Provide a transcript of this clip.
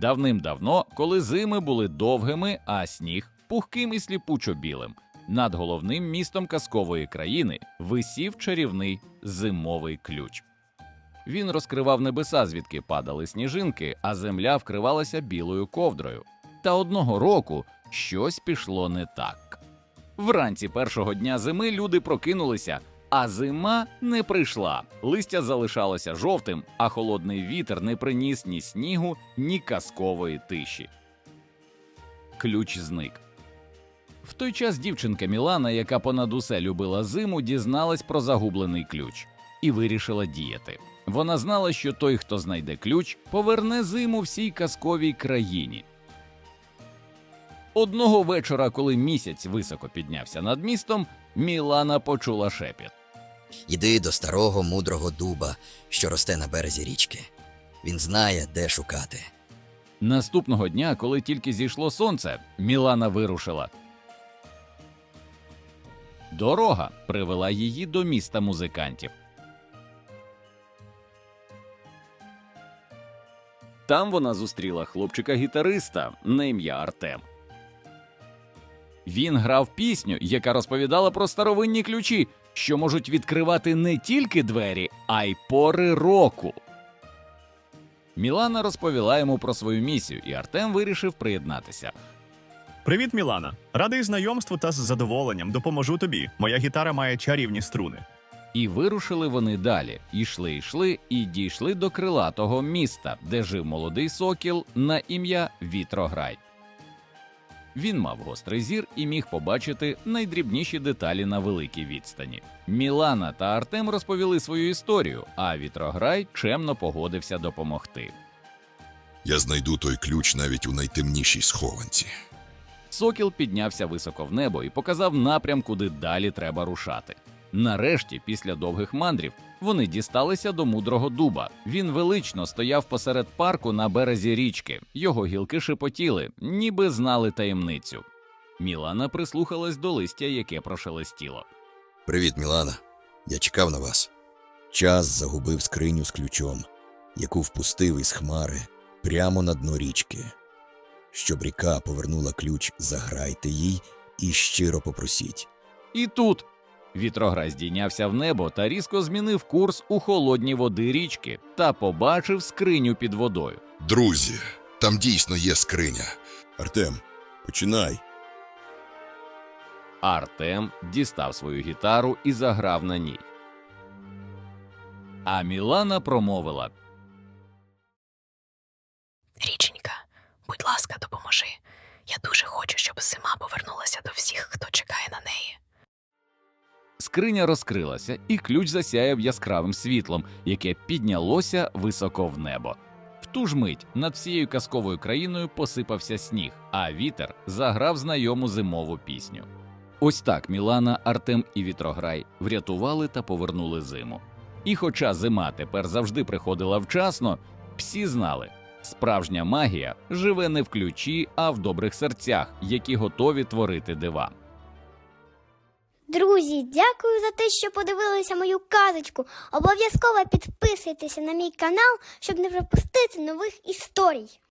Давним-давно, коли зими були довгими, а сніг пухким і сліпучо білим, над головним містом казкової країни висів чарівний зимовий ключ. Він розкривав небеса, звідки падали сніжинки, а земля вкривалася білою ковдрою. Та одного року щось пішло не так. Вранці першого дня зими люди прокинулися, а зима не прийшла. Листя залишалося жовтим, а холодний вітер не приніс ні снігу, ні казкової тиші. Ключ зник. В той час дівчинка Мілана, яка понад усе любила зиму, дізналась про загублений ключ і вирішила діяти. Вона знала, що той, хто знайде ключ, поверне зиму всій казковій країні. Одного вечора, коли місяць високо піднявся над містом, Мілана почула шепіт. Йди до старого мудрого дуба, що росте на березі річки. Він знає, де шукати. Наступного дня, коли тільки зійшло сонце, Мілана вирушила. Дорога привела її до міста музикантів. Там вона зустріла хлопчика-гітариста на ім'я Артем. Він грав пісню, яка розповідала про старовинні ключі, що можуть відкривати не тільки двері, а й пори року. Мілана розповіла йому про свою місію, і Артем вирішив приєднатися. Привіт, Мілана. Радий знайомству та з задоволенням допоможу тобі. Моя гітара має чарівні струни. І вирушили вони далі. Ішли, йшли і дійшли до крилатого міста, де жив молодий сокіл на ім'я Вітрограй. Він мав гострий зір і міг побачити найдрібніші деталі на великій відстані. Мілана та Артем розповіли свою історію, а Вітрограй чемно погодився допомогти. Я знайду той ключ навіть у найтемнішій схованці. Сокіл піднявся високо в небо і показав напрям, куди далі треба рушати. Нарешті, після довгих мандрів, вони дісталися до мудрого дуба. Він велично стояв посеред парку на березі річки. Його гілки шепотіли, ніби знали таємницю. Мілана прислухалась до листя, яке прошелестіло. Привіт, Мілана. Я чекав на вас. Час загубив скриню з ключом, яку впустив із хмари прямо на дно річки. Щоб ріка повернула ключ, заграйте їй і щиро попросіть. І тут вітрограй здійнявся в небо та різко змінив курс у холодні води річки та побачив скриню під водою. Друзі, там дійсно є скриня. Артем, починай. Артем дістав свою гітару і заграв на ній. А Мілана промовила: Річенька, будь ласка, допоможи. Я дуже хочу, щоб зима повернулася до всіх, хто чекає на неї. Скриня розкрилася, і ключ засяяв яскравим світлом, яке піднялося високо в небо. В ту ж мить над всією казковою країною посипався сніг, а вітер заграв знайому зимову пісню. Ось так Мілана, Артем і Вітрограй врятували та повернули зиму. І хоча зима тепер завжди приходила вчасно, всі знали, справжня магія живе не в ключі, а в добрих серцях, які готові творити дива. Друзі, дякую за те, що подивилися мою казочку. Обов'язково підписуйтеся на мій канал, щоб не пропустити нових історій.